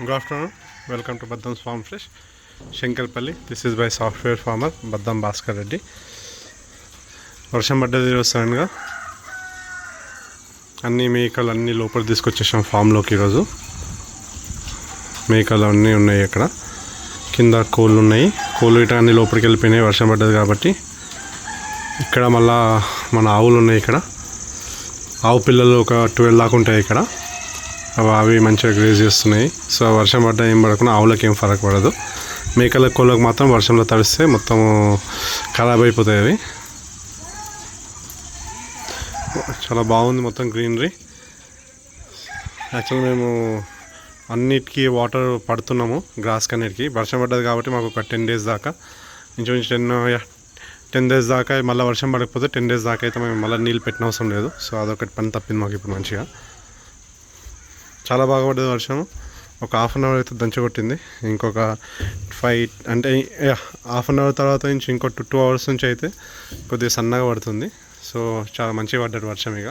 Good afternoon welcome to Baddam farm fresh Shankarpally this is by software farmer Baddam Bhaskar Reddy వర్షం పడ్డది ఈరోజు సడన్గా అన్ని మేకలు అన్నీ లోపల తీసుకొచ్చేసాం ఫామ్లోకి ఈరోజు. మేకలు అన్నీ ఉన్నాయి ఇక్కడ కింద కోళ్ళు ఉన్నాయి. కోళ్ళు ఇట అన్ని లోపలికి వెళ్ళిపోయినాయి వర్షం పడ్డది కాబట్టి. ఇక్కడ మళ్ళా మన ఆవులు ఉన్నాయి ఇక్కడ. ఆవు పిల్లలు ఒక ట్వెల్వ్ దాకా ఉంటాయి ఇక్కడ. అవి అవి మంచిగా గ్రేజ్ చేస్తున్నాయి. సో వర్షం పడ్డా ఏం పడకుండా ఆవులకి ఏం ఫరక్ పడదు. మేకల కోళ్ళకి మాత్రం వర్షంలో తడిస్తే మొత్తం ఖరాబ్ అయిపోతాయి అవి. చాలా బాగుంది మొత్తం గ్రీనరీ. యాక్చువల్ మేము అన్నిటికీ వాటర్ పడుతున్నాము గ్రాస్ కన్నిటికి. వర్షం పడ్డది కాబట్టి మాకు ఒక టెన్ డేస్ దాకా. ఇంచుమించు టెన్ టెన్ డేస్ దాకా మళ్ళీ వర్షం పడకపోతే టెన్ డేస్ దాకా అయితే మేము మళ్ళీ నీళ్ళు పెట్టిన అవసరం లేదు. సో అదొకటి పని తప్పింది మాకు ఇప్పుడు మంచిగా. చాలా బాగా పడ్డది వర్షం. ఒక హాఫ్ అన్ అవర్ అయితే దంచగొట్టింది ఇంకొక ఫైవ్ అంటే హాఫ్ అన్ అవర్ తర్వాత నుంచి ఇంకో టూ టూ అవర్స్ నుంచి అయితే కొద్దిగా సన్నగా పడుతుంది. సో చాలా మంచిగా పడ్డాడు వర్షం ఇక.